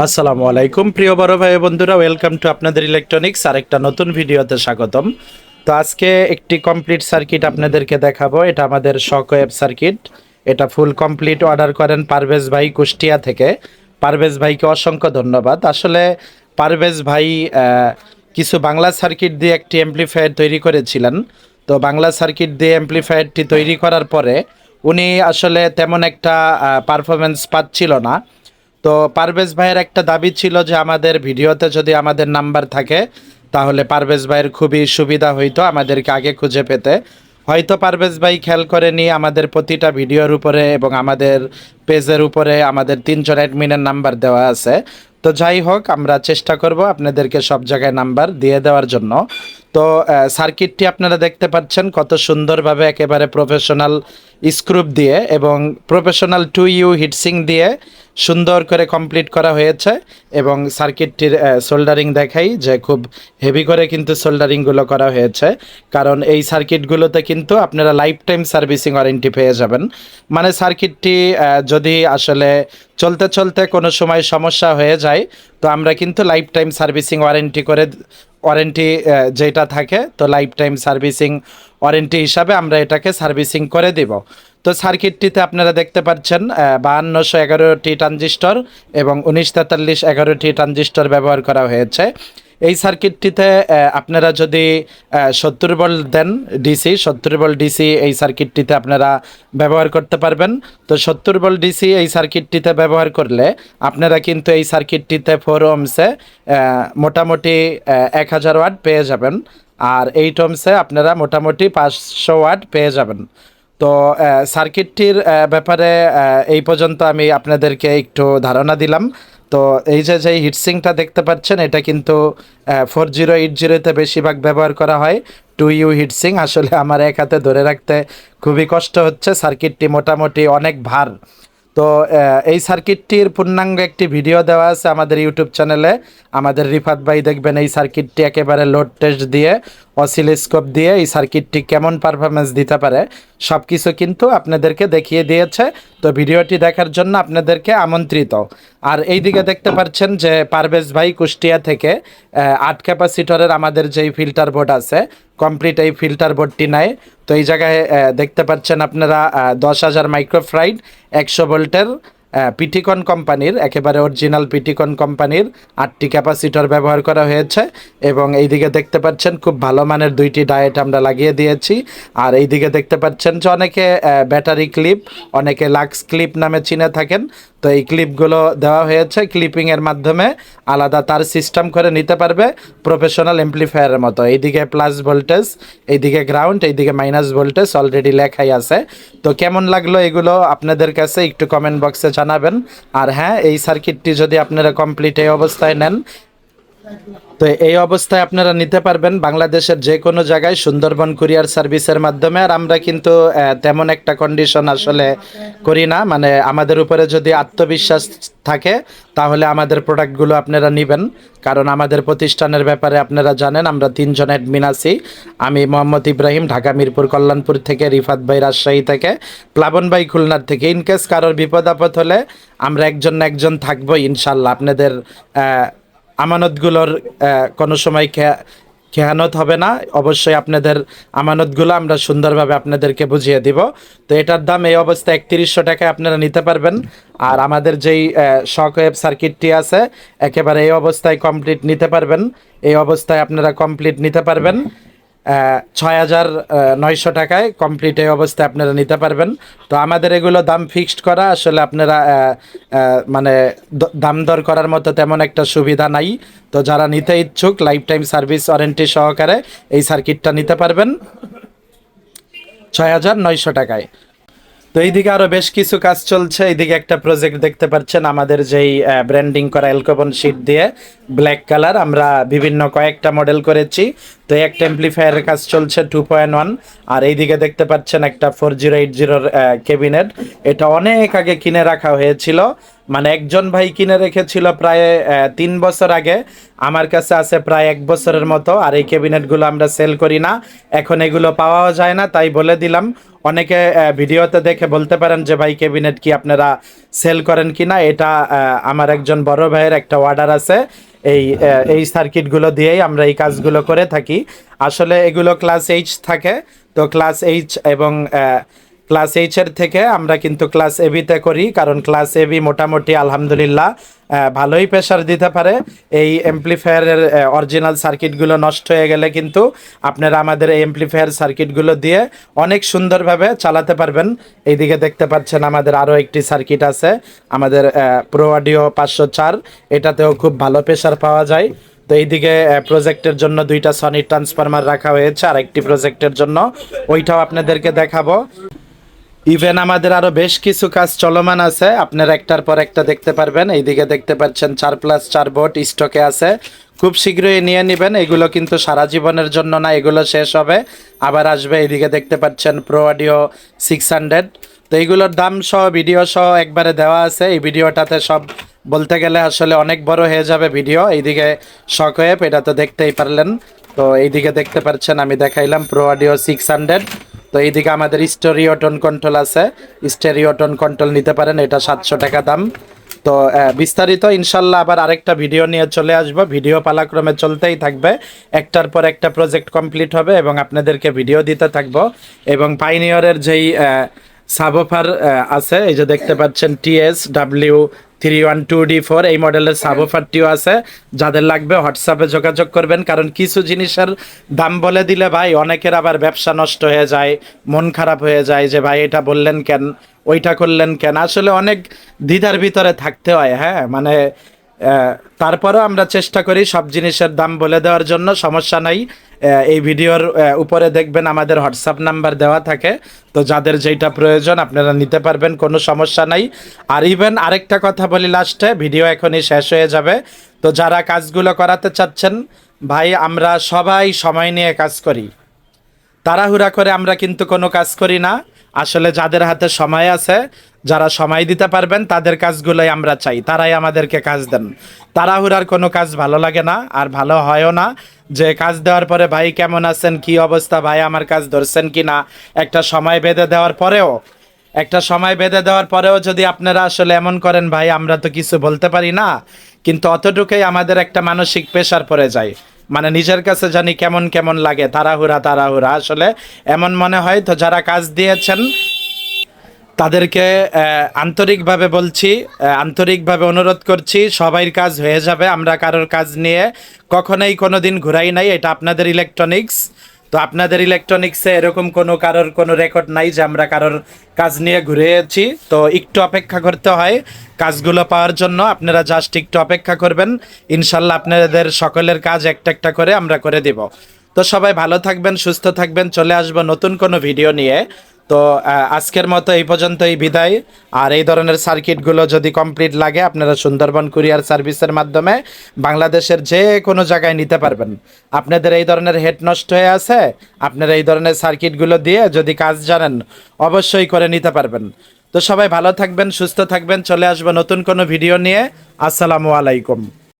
আসসালামু আলাইকুম, প্রিয় বড় ভাই বন্ধুরা ওয়েলকাম টু আপনাদের ইলেকট্রনিক্স আর একটা নতুন ভিডিওতে স্বাগতম। তো আজকে একটি কমপ্লিট সার্কিট আপনাদেরকে দেখাবো, এটা আমাদের শক ওয়েব সার্কিট এটা ফুল কমপ্লিট অর্ডার করেন পারভেজ ভাই কুষ্টিয়া থেকে। পারভেজ ভাইকে অসংখ্য ধন্যবাদ। আসলে পারভেজ ভাই কিছু বাংলা সার্কিট দিয়ে একটি অ্যাম্পলিফায়ার তৈরি করেছিলেন। তো বাংলা সার্কিট দিয়ে অ্যাম্পলিফায়ারটি তৈরি করার পরে উনি আসলে তেমন একটা পারফরমেন্স পাচ্ছিল না। তো পারভেজ ভাইয়ের একটা দাবি ছিল যে আমাদের ভিডিওতে যদি আমাদের নাম্বার থাকে, তাহলে পারভেজ ভাইয়ের খুবই সুবিধা হইতো আমাদেরকে আগে খুঁজে পেতে। হয়তো পারভেজ ভাই খেয়াল করেনি আমাদের প্রতিটা ভিডিওর উপরে এবং আমাদের পেজের উপরে আমাদের তিনজন অ্যাডমিনের নাম্বার দেওয়া আছে। তো যাই হোক, আমরা চেষ্টা করব আপনাদেরকে সব জায়গায় নাম্বার দিয়ে দেওয়ার জন্য। তো সার্কিটটি আপনারা দেখতে পাচ্ছেন কত সুন্দরভাবে একেবারে প্রফেশনাল স্ক্রুপ দিয়ে এবং প্রফেশনাল টু ইউ হিটসিং দিয়ে সুন্দর করে কমপ্লিট করা হয়েছে এবং সার্কিটটির সোল্ডারিং দেখাই যে খুব হেভি করে কিন্তু সোল্ডারিংগুলো করা হয়েছে। কারণ এই সার্কিটগুলোতে কিন্তু আপনারা লাইফ টাইম সার্ভিসিং ওয়ারেন্টি পেয়ে যাবেন। মানে সার্কিটটি যদি আসলে চলতে চলতে কোনো সময় সমস্যা হয়ে যায়, তো আমরা কিন্তু লাইফ টাইম সার্ভিসিং ওয়ারেন্টি করে ওয়ারেন্টি যেটা থাকে, তো লাইফ টাইম সার্ভিসিং ওয়ারেন্টি হিসাবে আমরা এটাকে সার্ভিসিং করে দিব। তো সার্কিটটিতে আপনারা দেখতে পাচ্ছেন বাহান্নশো এগারোটি ট্রানজিস্টর এবং উনিশ তেতাল্লিশ এগারোটি ট্রানজিস্টর ব্যবহার করা হয়েছে। এই সার্কিটটিতে আপনারা যদি সত্তর বল দেন ডিসি, সত্তর বল ডিসি এই সার্কিটটিতে আপনারা ব্যবহার করতে পারবেন। তো সত্তর বল ডিসি এই সার্কিটটিতে ব্যবহার করলে আপনারা কিন্তু এই সার্কিটটিতে ফোর ওমসে মোটামুটি এক হাজার ওয়াট পেয়ে যাবেন। আর এইট ওমসে আপনারা মোটামুটি পাঁচশো ওয়াট পেয়ে যাবেন। তো সার্কিটটির ব্যাপারে এই পর্যন্ত আমি আপনাদেরকে একটু ধারণা দিলাম। তো এই যে যে হিটসিংটা দেখতে পাচ্ছেন, এটা কিন্তু ফোর জিরো এইট জিরোতে বেশিরভাগ ব্যবহার করা হয়। টু ইউ হিটসিং আসলে আমার এক হাতে ধরে রাখতে খুবই কষ্ট হচ্ছে। সার্কিটটি মোটামুটি অনেক ভার। তো এই সার্কিটটির পূর্ণাঙ্গ একটি ভিডিও দেওয়া আছে আমাদের ইউটিউব চ্যানেলে। আমাদের রিফাত ভাই দেখবেন এই সার্কিটটি একেবারে লোড টেস্ট দিয়ে অসিলোস্কোপ দিয়ে এই সার্কিটটি কেমন পারফরমেন্স দিতে পারে সব কিছু কিন্তু আপনাদেরকে দেখিয়ে দিয়েছে। তো ভিডিওটি দেখার জন্য আপনাদেরকে আমন্ত্রিত। আর এই দিকে দেখতে পাচ্ছেন যে পারভেজ ভাই কুষ্টিয়া থেকে আট ক্যাপাসিটরের আমাদের যেই ফিল্টার বোর্ড আছে কমপ্লিট এই ফিল্টার বোর্ডটি নেয়। তো এই জায়গায় দেখতে পাচ্ছেন আপনারা দশ হাজার মাইক্রোফ্রাইড একশো ভোল্টের পিটিকন কোম্পানির, একেবারে অরিজিনাল পিটিকন কোম্পানির আটটি ক্যাপাসিটর ব্যবহার করা হয়েছে এবং এইদিকে দেখতে পাচ্ছেন খুব ভালো মানের দুইটি ডায়েট আমরা লাগিয়ে দিয়েছি। আর এইদিকে দেখতে পাচ্ছেন যে অনেকে ব্যাটারি ক্লিপ অনেকে লাক্স ক্লিপ নামে চিনে থাকেন। তো এই ক্লিপগুলো দেওয়া হয়েছে। ক্লিপিংয়ের মাধ্যমে আলাদা তার সিস্টেম করে নিতে পারবে প্রফেশনাল এমপ্লিফায়ারের মতো। এইদিকে প্লাস ভোল্টেজ এইদিকে গ্রাউন্ড এইদিকে মাইনাস ভোল্টেজ অলরেডি লেখাই আছে। তো কেমন লাগল এগুলো আপনাদের কাছে একটু কমেন্ট বক্সে জানাবেন। আর হ্যাঁ এই সার্কিটটি যদি আপনারা কমপ্লিট এই অবস্থায় নেন তো এই অবস্থায় আপনারা নিতে পারবেন বাংলাদেশের যে কোনো জায়গায় সুন্দরবন কুরিয়ার সার্ভিসের মাধ্যমে। আর আমরা কিন্তু তেমন একটা কন্ডিশন আসলে করি না। মানে আমাদের উপরে যদি আত্মবিশ্বাস থাকে, তাহলে আমাদের প্রোডাক্টগুলো আপনারা নেবেন। কারণ আমাদের প্রতিষ্ঠানের ব্যাপারে আপনারা জানেন, আমরা তিনজন অ্যাডমিন আছি। আমি মোহাম্মদ ইব্রাহিম, ঢাকা মিরপুর, কল্যাণপুর থেকে, রিফাত ভাই, রাজশাহী থেকে, প্লাবন ভাই, খুলনার থেকে। ইনকেস কারোর বিপদ আপদ হলে আমরা একজন না একজন থাকব, ইনশাল্লাহ। আপনাদের আমানতগুলোর কোনো সময় খেয়ানত হবে না। অবশ্যই আপনাদের আমানতগুলো আমরা সুন্দরভাবে আপনাদেরকে বুঝিয়ে দিব। তো এটার দাম এই অবস্থায় একত্রিশশো টাকায় আপনারা নিতে পারবেন। আর আমাদের যেই শক ওয়েব সার্কিটটি আছে, একেবারে এই অবস্থায় কমপ্লিট নিতে পারবেন। এই অবস্থায় আপনারা কমপ্লিট নিতে পারবেন। ছয় হাজার নয়শো টাকায় কমপ্লিট এই অবস্থায় আপনারা নিতে পারবেন। তো আমাদের এগুলো দাম ফিক্সড করা, আসলে আপনারা মানে দাম দর করার মতো তেমন একটা সুবিধা নাই। তো যারা নিতে ইচ্ছুক লাইফ টাইম সার্ভিস ওয়ারেন্টি সহকারে এই সার্কিটটা নিতে পারবেন। ছয় হাজার, নয়শো টাকায়। তো এইদিকে আরও বেশ কিছু কাজ চলছে। এইদিকে একটা প্রজেক্ট দেখতে পাচ্ছেন, আমাদের যেই ব্র্যান্ডিং করা অ্যালকোবন শিট দিয়ে ব্ল্যাক কালার আমরা বিভিন্ন কয়েকটা মডেল করেছি। তো একটা এমপ্লিফায়ারের কাজ চলছে টু পয়েন্ট ওয়ান আর এইদিকে দেখতে পাচ্ছেন একটা ফোর জিরো এইট জিরোর ক্যাবিনেট এটা অনেক আগে কিনে রাখা হয়েছিল। মানে একজন ভাই কিনে রেখেছিল প্রায় তিন বছর আগে। আমার কাছে আছে প্রায় এক বছরের মতো আর এই ক্যাবিনেটগুলো আমরা সেল করি না। এখন এগুলো পাওয়াও যায় না, তাই বলে দিলাম। অনেকে ভিডিওতে দেখে বলতে পারেন যে, ভাই ক্যাবিনেট কি আপনারা সেল করেন কি না এটা আমার একজন বড় ভাইয়ের একটা অর্ডার আছে। এই এই সার্কিটগুলো দিয়েই আমরা এই কাজগুলো করে থাকি। আসলে এগুলো ক্লাস এইচ থাকে। তো ক্লাস এইচ এবং ক্লাস এইচের থেকে আমরা কিন্তু ক্লাস এবিতে করি, কারণ ক্লাস এবি মোটামুটি আলহামদুলিল্লাহ ভালোই প্রেশার দিতে পারে। এই এমপ্লিফায়ারের অরিজিনাল সার্কিটগুলো নষ্ট হয়ে গেলে কিন্তু আপনারা আমাদের এই এমপ্লিফায়ার সার্কিটগুলো দিয়ে অনেক সুন্দরভাবে চালাতে পারবেন। এইদিকে দেখতে পাচ্ছেন আমাদের আরও একটি সার্কিট আছে, আমাদের প্রো অডিও পাঁচশো চার, এটাতেও খুব ভালো প্রেশার পাওয়া যায়। তো এইদিকে প্রজেক্টের জন্য দুইটা সনি ট্রান্সফরমার রাখা হয়েছে আর একটি প্রজেক্টের জন্য। ওইটাও আপনাদেরকে দেখাবো। ইভেন আমাদের আরও বেশ কিছু কাজ চলমান আছে। আপনারা একটার পর একটা দেখতে পারবেন। এইদিকে দেখতে পাচ্ছেন চার প্লাস চার বোট স্টকে আছে। খুব শীঘ্রই নিয়ে নেবেন। এগুলো কিন্তু সারা জীবনের জন্য না, এগুলো শেষ হবে। আবার আসবে এইদিকে দেখতে পাচ্ছেন প্রো অডিও সিক্স হান্ড্রেড তো এইগুলোর দাম সহ ভিডিও সহ একবারে দেওয়া আছে। এই ভিডিওটাতে সব বলতে গেলে আসলে অনেক বড় হয়ে যাবে ভিডিও এইদিকে শক এটা তো দেখতেই পারলেন। তো এইদিকে দেখতে পাচ্ছেন, আমি দেখাইলাম প্রো অডিও সিক্স হান্ড্রেড তো এইদিকে আমাদের স্টেরিওটন কন্ট্রোল আছে। স্টেরিওটন কন্ট্রোল নিতে পারেন, এটা সাতশো টাকা দাম। তো বিস্তারিত ইনশাল্লাহ আবার আরেকটা ভিডিও নিয়ে চলে আসব। ভিডিও পালাক্রমে চলতেই থাকবে। একটার পর একটা প্রজেক্ট কমপ্লিট হবে এবং আপনাদেরকে ভিডিও দিতে থাকব। এবং পাইনিয়রের যেই সাবোফার আছে, এই যে দেখতে পাচ্ছেন TS W three one two D four এই মডেলের সাবোফারটিও আছে। যাদের লাগবে হোয়াটসঅ্যাপে যোগাযোগ করবেন, কারণ কিছু জিনিসের দাম বলে দিলে ভাই অনেকের আবার ব্যবসা নষ্ট হয়ে যায়, মন খারাপ হয়ে যায় যে ভাই এটা বললেন কেন, ওইটা করলেন কেন। আসলে অনেক দ্বিধার ভিতরে থাকতে হয় হ্যাঁ? মানে তারপরেও আমরা চেষ্টা করি সব জিনিসের দাম বলে দেওয়ার জন্য, সমস্যা নাই। এই ভিডিওর উপরে দেখবেন আমাদের হোয়াটসঅ্যাপ নাম্বার দেওয়া থাকে। তো যাদের যেটা প্রয়োজন আপনারা নিতে পারবেন, কোনো সমস্যা নাই। আর ইভেন আরেকটা কথা বলি লাস্টে ভিডিও এখনই শেষ হয়ে যাবে। তো যারা কাজগুলো করাতে চাচ্ছেন, ভাই, আমরা সবাই সময় নিয়ে কাজ করি। তাড়াহুড়া করে আমরা কিন্তু কোনো কাজ করি না। আসলে যাদের হাতে সময় আছে, যারা সময় দিতে পারবেন, তাদের কাজগুলোই আমরা চাই। তারাই আমাদেরকে কাজ দেন। তাড়াহুড়ার কোনো কাজ ভালো লাগে না, আর ভালো হয়ও না। যে কাজ দেওয়ার পরে, ভাই, কেমন আছেন? কি অবস্থা? ভাই, আমার কাজ ধরছেন কি না? একটা সময় বেঁধে দেওয়ার পরেও, একটা সময় বেঁধে দেওয়ার পরেও যদি আপনারা আসলে এমন করেন, ভাই, আমরা তো কিছু বলতে পারি না, কিন্তু অতটুকুই আমাদের একটা মানসিক প্রেশার পড়ে যায়। মানে নিজের কাছে জানি কেমন কেমন লাগে, তাড়াহুড়া তাড়াহুড়া। আসলে এমন মনে হয় তো যারা কাজ দিয়েছেন, তাদেরকে আন্তরিকভাবে বলছি আন্তরিকভাবে অনুরোধ করছি, সবাই কাজ হয়ে যাবে, আমরা কারোর কাজ নিয়ে কখনোই কোনো দিন ঘুরাই নাই, এটা আপনাদের ইলেকট্রনিক্স তো আপনাদের ইলেকট্রনিক্সে এরকম কোনো কারোর কোনো রেকর্ড নাই যে আমরা কারোর কাজ নিয়ে ঘুরেছি তো একটু অপেক্ষা করতে হয় কাজগুলো পাওয়ার জন্য। আপনারা জাস্ট একটু অপেক্ষা করবেন। ইনশাল্লাহ আপনাদের সকলের কাজ একটা একটা করে আমরা করে দিব। তো সবাই ভালো থাকবেন, সুস্থ থাকবেন। চলে আসব নতুন কোনো ভিডিও নিয়ে। তো আজকের মতো এই পর্যন্তই বিদায়। আর এই ধরনের সার্কিটগুলো যদি কমপ্লিট লাগে, আপনারা সুন্দরবন কুরিয়ার সার্ভিসের মাধ্যমে বাংলাদেশের যে কোনো জায়গায় নিতে পারবেন। আপনাদের এই ধরনের হেড নষ্ট হয়ে আছে, আপনারা এই ধরনের সার্কিটগুলো দিয়ে যদি কাজ জানেন, অবশ্যই করে নিতে পারবেন। তো সবাই ভালো থাকবেন, সুস্থ থাকবেন, চলে আসব নতুন কোনো ভিডিও নিয়ে। আসসালামু আলাইকুম।